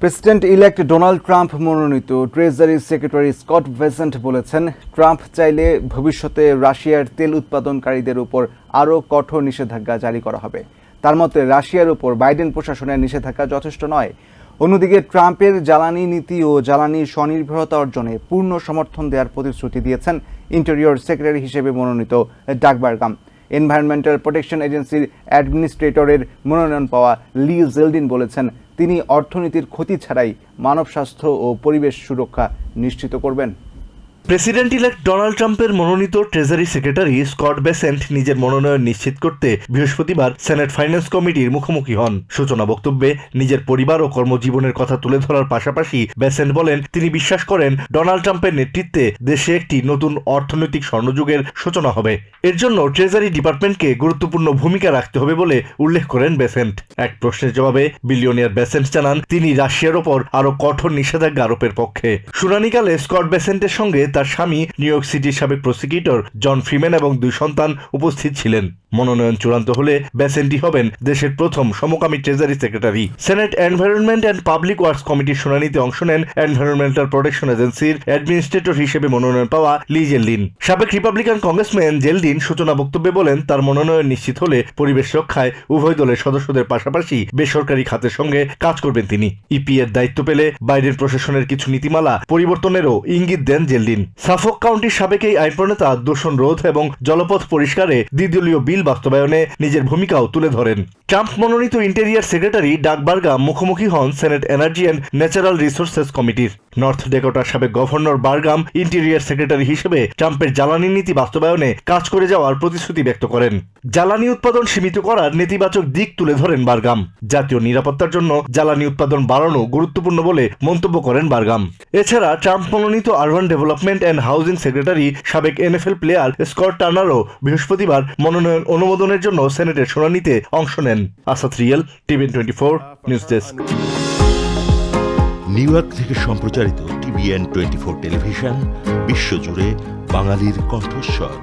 President elect Donald Trump মনোনীত treasury secretary Scott Bessent বলেছেন Trump চাইলে ভবিষ্যতে রাশিয়ার তেল উৎপাদনকারীদের উপর আরও কঠোর নিষেধাজ্ঞা জারি করা হবে। তার মতে, রাশিয়ার উপর বাইডেন প্রশাসনের নিষেধাজ্ঞা যথেষ্ট নয়। অন্যদিকে, ট্রাম্পের জ্বালানি নীতি ও জ্বালানি স্বনির্ভরতা অর্জনে পূর্ণ সমর্থন দেওয়ার প্রতিশ্রুতি দিয়েছেন ইন্টেরিয়র সেক্রেটারি হিসেবে মনোনীত ডাকবারগাম এনভায়রনমেন্টাল প্রোটেকশন এজেন্সির অ্যাডমিনিস্ট্রেটরের মনোনয়ন পাওয়া লি জেলডিন বলেছেন, তিনি অর্থনীতির ক্ষতি ছাড়াই মানব স্বাস্থ্য ও পরিবেশ সুরক্ষা নিশ্চিত করবেন। প্রেসিডেন্ট ইলেক্ট ডোনাল্ড ট্রাম্পের মনোনীত ট্রেজারি সেক্রেটারি স্কট বেসেন্ট নিজের মনোনয়ন নিশ্চিত করতে বৃহস্পতিবার সেনেট ফাইন্যান্স কমিটির মুখোমুখি হন। সূচনা বক্তব্যে নিজের পরিবার ও কর্মজীবনের কথা তুলে ধরার পাশাপাশি বেসেন্ট বলেন, তিনি বিশ্বাস করেন ডোনাল্ড ট্রাম্পের নেতৃত্বে দেশে একটি নতুন অর্থনৈতিক স্বর্ণযুগের সূচনা হবে। এর জন্য ট্রেজারি ডিপার্টমেন্টকে গুরুত্বপূর্ণ ভূমিকা রাখতে হবে বলে উল্লেখ করেন বেসেন্ট এক প্রশ্নের জবাবে বিলিয়নিয়ার বেসেন্ট জানান, তিনি রাশিয়ার ওপর আরও কঠোর নিষেধাজ্ঞা আরোপের পক্ষে। শুনানিকালে স্কট বেসেন্টের সঙ্গে তার স্বামী নিউ ইয়র্ক সিটির সাবেক প্রসিকিউটর জন ফ্রিম্যান এবং দুই সন্তান উপস্থিত ছিলেন। মনোনয়ন চূড়ান্ত হলে বেসেন্টি হবেন দেশের প্রথম সমকামী treasury secretary. Senate environment and public works কমিটির শুনানিতে অংশ নেন এনভায়রনমেন্টাল প্রোটেকশন এজেন্সির অ্যাডমিনিস্ট্রেটর হিসেবে মনোনয়ন পাওয়া লি জেলদিন সাবেক রিপাবলিকান কংগ্রেসম্যান জেলদিন সূচনা বক্তব্যে বলেন, তার মনোনয়ন নিশ্চিত হলে পরিবেশ রক্ষায় উভয় দলের সদস্যদের পাশাপাশি বেসরকারি খাতের সঙ্গে কাজ করবেন তিনি। ইপি এর দায়িত্ব পেলে বাইডেন প্রশাসনের কিছু নীতিমালা পরিবর্তনেরও ইঙ্গিত দেন জেলদিন সাফক কাউন্টির সাবেক এই আইন প্রণেতা দূষণ রোধ এবং জলপথ পরিষ্কারে দ্বিদলীয় বিল বাস্তবায়নে নিজের ভূমিকাও তুলে ধরেন। ট্রাম্প মনোনীত ইন্টেরিয়ার সেক্রেটারি ডাক বার্গাম মুখোমুখি হন senate energy and natural resources কমিটির। নর্থ ডেকোটার সাবেক গভর্নর বার্গাম ইন্টেরিয়ার সেক্রেটারি হিসেবে ট্রাম্পের জ্বালানি নীতি বাস্তবায়নে কাজ করে যাওয়ার প্রতিশ্রুতি ব্যক্ত করেন। জ্বালানি উৎপাদন সীমিত করার নেতিবাচক দিক তুলে ধরেন বার্গাম। জাতীয় নিরাপত্তার জন্য জ্বালানি উৎপাদন বাড়ানো গুরুত্বপূর্ণ বলে মন্তব্য করেন বার্গাম। এছাড়া ট্রাম্প মনোনীত urban development and housing secretary সাবেক এনএফএল প্লেয়ার স্কট টার্নারও বৃহস্পতিবার মনোনয়ন অনুমোদনের জন্য সেনেটের শুনানিতে অংশ নেন। Asad Real TVN twenty four, news desk. New York থেকে সম্প্রচারিত টিভিএন টোয়েন্টি ফোর টেলিভিশন, বিশ্বজুড়ে বাঙালির কণ্ঠস্বর।